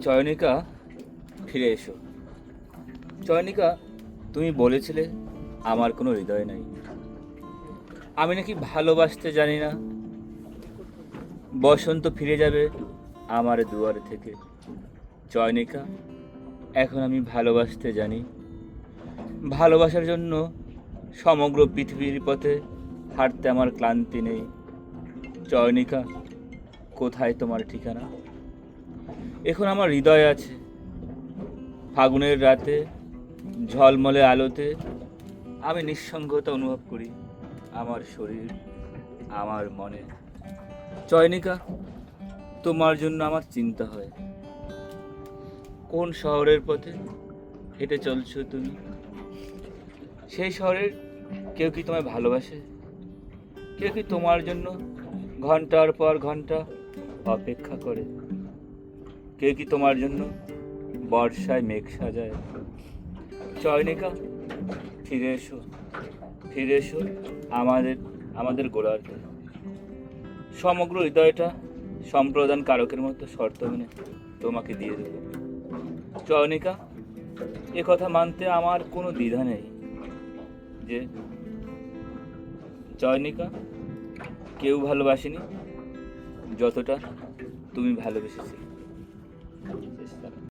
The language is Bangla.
চয়নিকা, ফিরে এসো। চয়নিকা, তুমি বলেছিলে আমার কোনো হৃদয় নাই। আমি নাকি ভালোবাসতে জানি না। বসন্ত ফিরে যাবে আমার দুয়ার থেকে। চয়নিকা, এখন আমি ভালোবাসতে জানি। ভালোবাসার জন্য সমগ্র পৃথিবীর পথে হাঁটতে আমার ক্লান্তি নেই। চয়নিকা, কোথায় তোমার ঠিকানা? এখন আমার হৃদয় আছে। ফাগুনের রাতে, ঝলমলে আলোতে, আমি নিঃসঙ্গতা অনুভব করি আমার শরীর, আমার মনে। চয়নিকা, তোমার জন্য আমার চিন্তা হয়। কোন শহরের পথে হেঁটে চলছো তুমি? সেই শহরের কেউ কি তোমায় ভালোবাসে? কেউ কি তোমার জন্য ঘণ্টার পর ঘণ্টা অপেক্ষা করে? কেউ কি তোমার জন্য বর্ষায় মেঘ সাজায়? চয়নিকা, ফিরে এসো ফিরে এসো আমাদের আমাদের গোড়াতে সমগ্র হৃদয়টা সম্প্রদান কারকের মতো শর্ত মেনে তোমাকে দিয়ে দেবো। চয়নিকা, এ কথা মানতে আমার কোনো দ্বিধা নেই যে চয়নিকা, কেউ ভালোবাসেনি যতটা তুমি ভালোবেসেছিলে। 感じでしたら。